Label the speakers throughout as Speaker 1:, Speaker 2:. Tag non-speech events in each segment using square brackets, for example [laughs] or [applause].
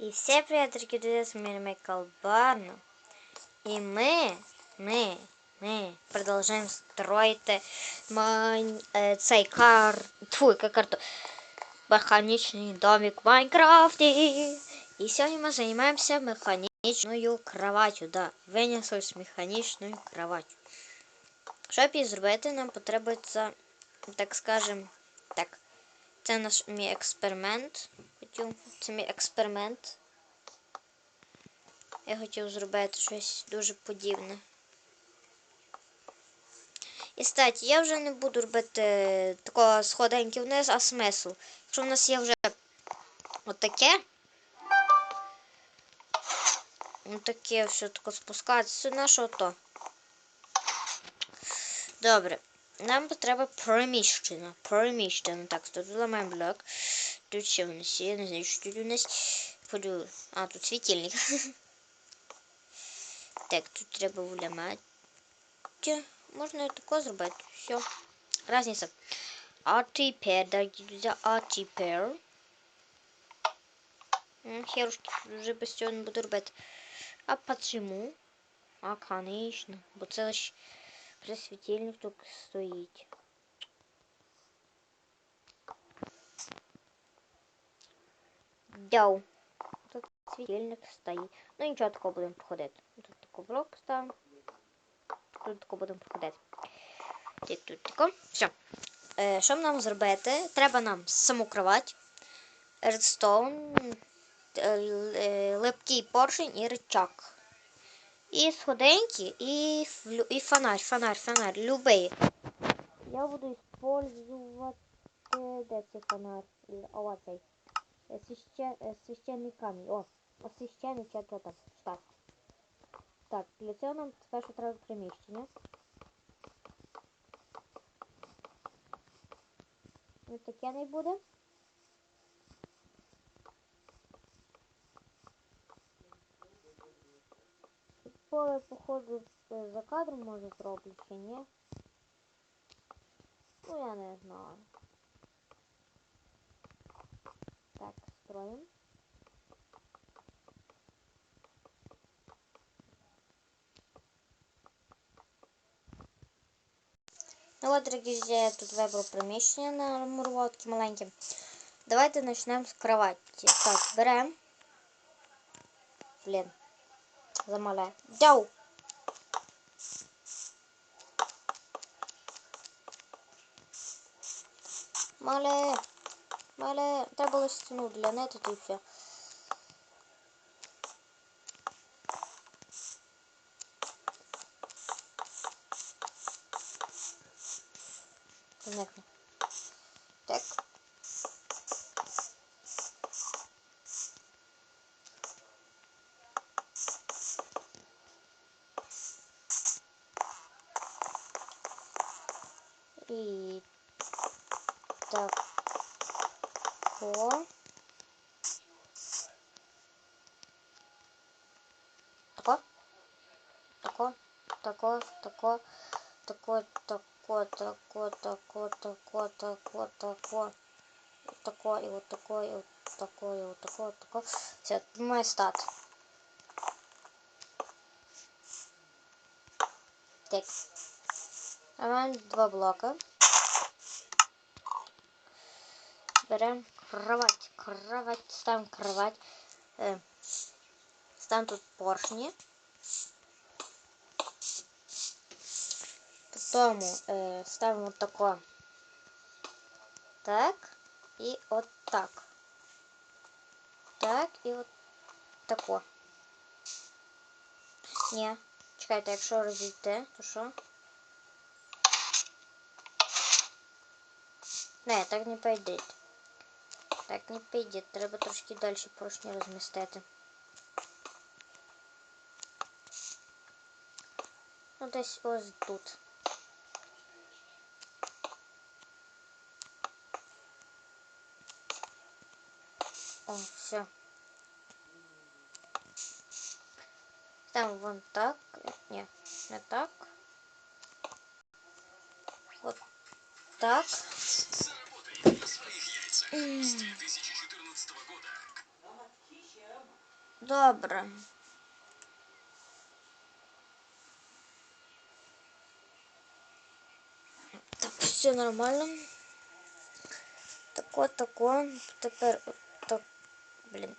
Speaker 1: И все дорогие друзья, с вами Майкл Барна. И мы, мы, ми продовжуємо строїти майн, е, цей кар... Тьфу, яка карта... Механічний домик в Майнкрафті. І сьогодні ми займаємося механічною кроватью. Да, винесли з кроватью. Щоб її нам потребується, так скажем, так. Це наш мій. Хотів, це мій експеримент. Я хотів зробити щось дуже подібне. І статі, я вже не буду робити такого сходеньки вниз, а смисл. Якщо в нас є вже отаке. Отаке все тако спускатися на що то. Добре. Нам треба приміщення. Приміщення. Так, тут ламаємо блок. Тут ще у нас є, не знаю, що тут у нас. Подивили. А, тут світильник. [laughs] Так, тут треба вламати. Можна і тако зробити. Все. Разниця. А тепер, дорогие друзья, а тепер. Херушки вже без цього не буду робити. А почему? А, конечно. Бо це лише при світильник тут стоїть. Дяу. Тут світильник стоїть. Ну нічого такого будемо проходити. Тут такий блок ставимо. Тут тако будемо проходити. Тут, тут тако. Все. Е, що нам зробити? Треба нам саму кровать, редстоун, липкий поршень і рычаг. І сходеньки, і, і фонарь, фонарь, фонарь, любий. Я буду использовать... Де цей фонарь? О, цей. Священ... Священний камінь. О, священний чи як там. Так. Так, для цього нам спершу треба приміщення. Ось таке не буде. Поле, походу, за кадром може зроблю чи ні. Ну, я не знаю. Так, строим. Ну от, дорогі друзі, я тут вибрав приміщення на мурвотки маленькі. Давайте почнемо з кроваті. Так, беремо. Блін. Замаляю. Дяу! Мале. Мале. Треба було стіну для нету і все. Так. И так. О. Тако. Тако. Тако. Тако. Тако. Тако тако, тако, тако, тако, тако, и вот такое, и вот такое, и вот такое, такое. Все, мой стат. Так. А два блока. Берем кровать, кровать, ставим кровать. Э, ставим тут поршни. Тому е, ставимо тако. Так. І от так. Так, і от тако. Ні. Чекайте, якщо розійти, то що? Не, так не пойде. Так не піде. Треба трошки далі поршні розмістити. Ну, десь ось тут. О, все. Там вон так. Не, не так. Вот так. Добре. Так, все нормально. Тако, тако. Тепер от так. Блін.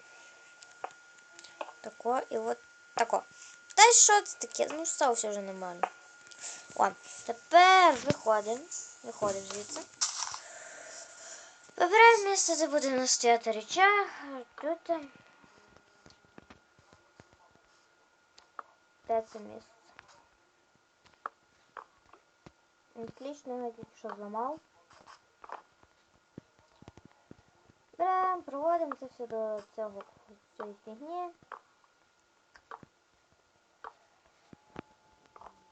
Speaker 1: Тако і от тако. Та що це таке? Ну, стало все вже нормально. О, тепер виходимо. Виходимо звідси. Вибираємо місце, де буде у нас стояти речах. Тут. Де це місце? Отлично, я тільки що зламав. Беремо, проводимо це все до цього цієї фігні.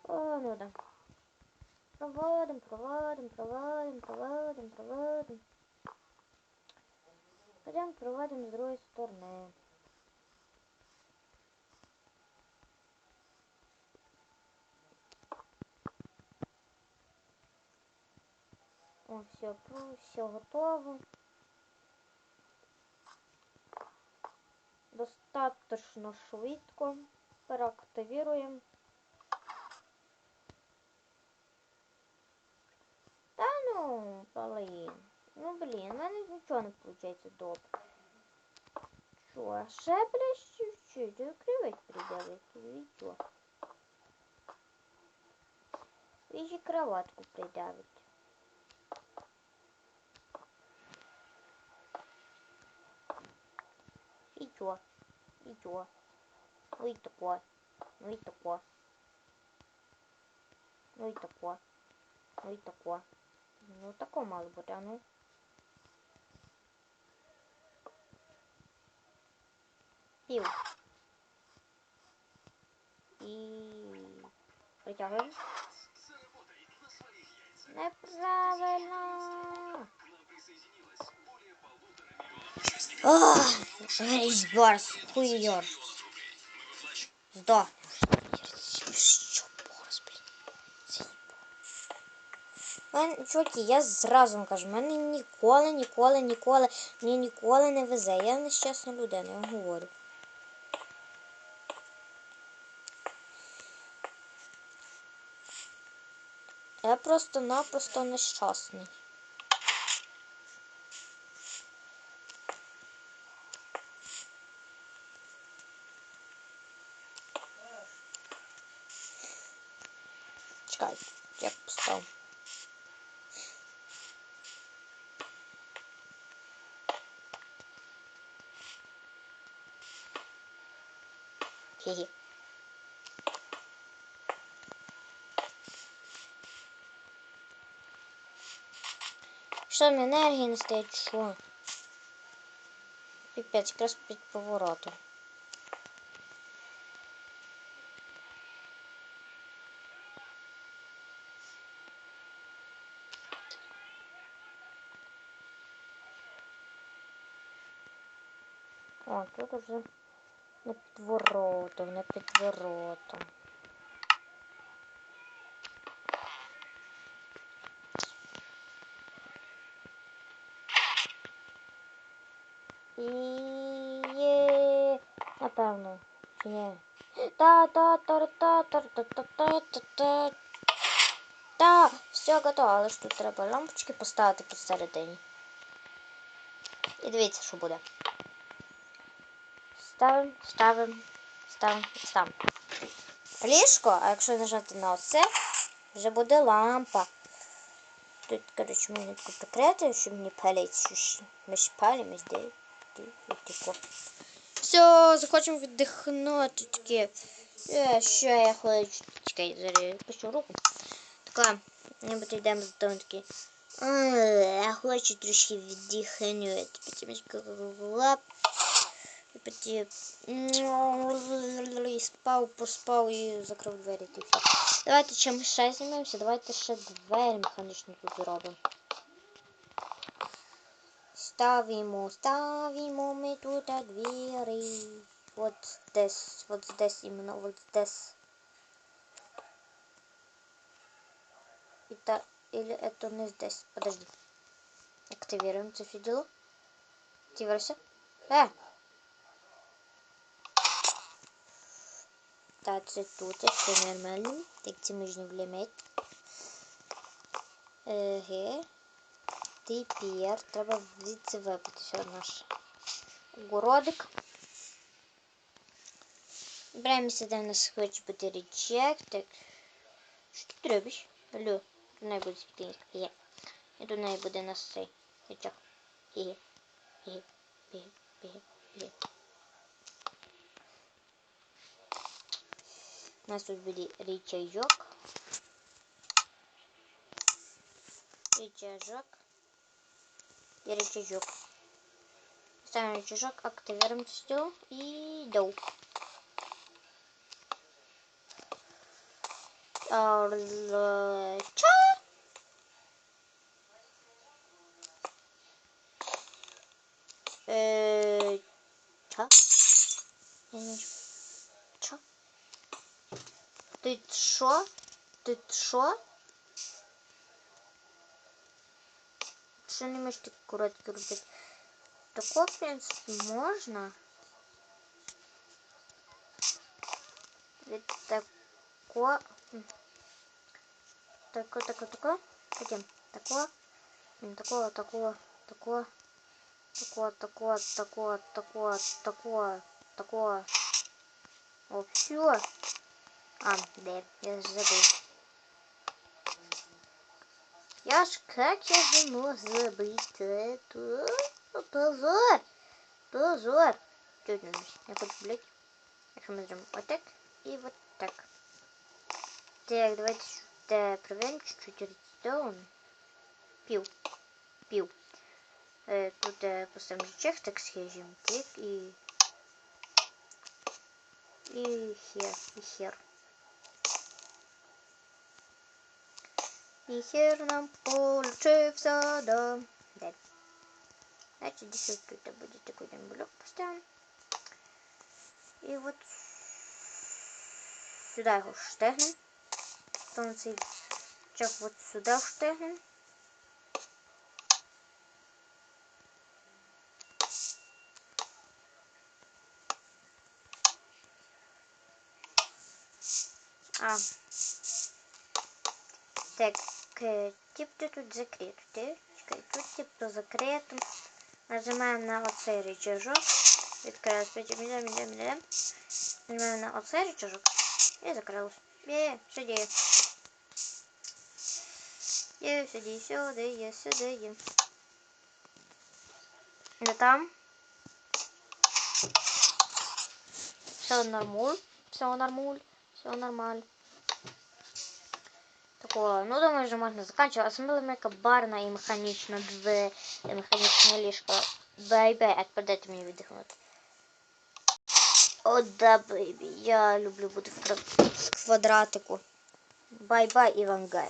Speaker 1: О, ну да. Проводим, проводим, проводим, проводим, проводим. Ходимо, проводимо з другої сторони. О, все, все готово. Достаточно швидко. Переактивіруємо. Та ну, блин. Ну, блін, в мене нічого не виходить добре. Що, ще, блядь, чуть-чуть. Відкривать придавити. І що? І кроватку придавить. И чё? И чё? Ну и такое. Ну и такое. Ну и такое. Ну и такое. Ну такое мало бути, а ну. Пів. І притягуємо. Неправильно. Ах, Рейсборс, хуйор. Сдох. Борс, блін. Мен, чуваки, я зразу вам кажу, мене ніколи, ніколи, ніколи, мені ніколи не везе. Я нещасна людина, я вам говорю. Я просто-напросто нещасний. Чекай, як. Що мені енергії не стоїть, що? Піпець, якраз під поворотом. О, тут уже не під воротом, не під. напевно, чи ні? та та та та та та та та та та Та, все готово, але ж тут треба лампочки поставити посередині. І дивіться, що буде. Ставимо, ставимо, ставимо, ставимо. Ліжко, а якщо нажати на оце, вже буде лампа. Тут, коротше, можна таку прикрити, щоб не палити. Ми ж палимо здесь. Типу. Все, захочемо віддихнути Що я хочу. Чекай, зараз пущу руку. Така, нібито йдемо за тому такі. Я хочу трошки віддихнути. Потім лап. Спав, поспав і закрив двері. Давайте чим ще займемося, давайте ще двері механічні тут зробимо. Ставимо, ставимо ми тут двері. Вот здесь, вот здесь, именно вот здесь. Это, или это не здесь. Подожди. Активируем это все дело. Активируйся. Э! Та це тут, все нормально. Так це можна влімати. Еге. Тепер треба звідси випити все наш городик. Беремося, де в нас хоче бути річек. Так. Що ти робиш? Алло, тут не буде світинська. Є. І тут не буде нас цей річок. Є. Є. Є. Є. Є. У нас тут буде рычажок. Рычажок. И рычажок. Ставим рычажок, активируем все и доу. Ча! Э, ча? Ти що? Ти що? Що не можеш так коротко робити? Тако, в принципі, можна. Від тако. Тако, тако, тако. Потім тако. Такого, такого, такого. Такого, такого, такого, такого, такого, такого. О, все. А, да, я забыл. Я ж как я же мог забыть это? Позор! Позор! Чуть не Я буду. Якщо ми зробимо вот так и вот так. Так, давайте сюда проверим чуть-чуть редстоун. Пил. Пил. Э, тут э, поставим чек, так съезжим. Так и... И хер, и хер. И хер нам получился, да. Да. Значит, здесь тут будет такой один блок поставим. И вот сюда его штегнем. Потом чек вот сюда штегнем. А. Так, типу тут закрити. Чекай, тут типу закрито. Нажимаємо на оцей рычажок. Відкриваємо, потім йдемо, йдемо, йдемо. Нажимаємо на оцей рычажок. І закрилось. Є, сюди. Є, сюди, сюди, є, сюди, є. Не там. Все нормуль, все нормуль, все нормально. такого. Ну, думаю, уже можно заканчивать. Особенно мека барна и механично две и механично лишка. Бэйби, отпадайте мне выдохнуть. О, да, бэйби, я люблю буду в квадратику. Бай-бай, Ивангай.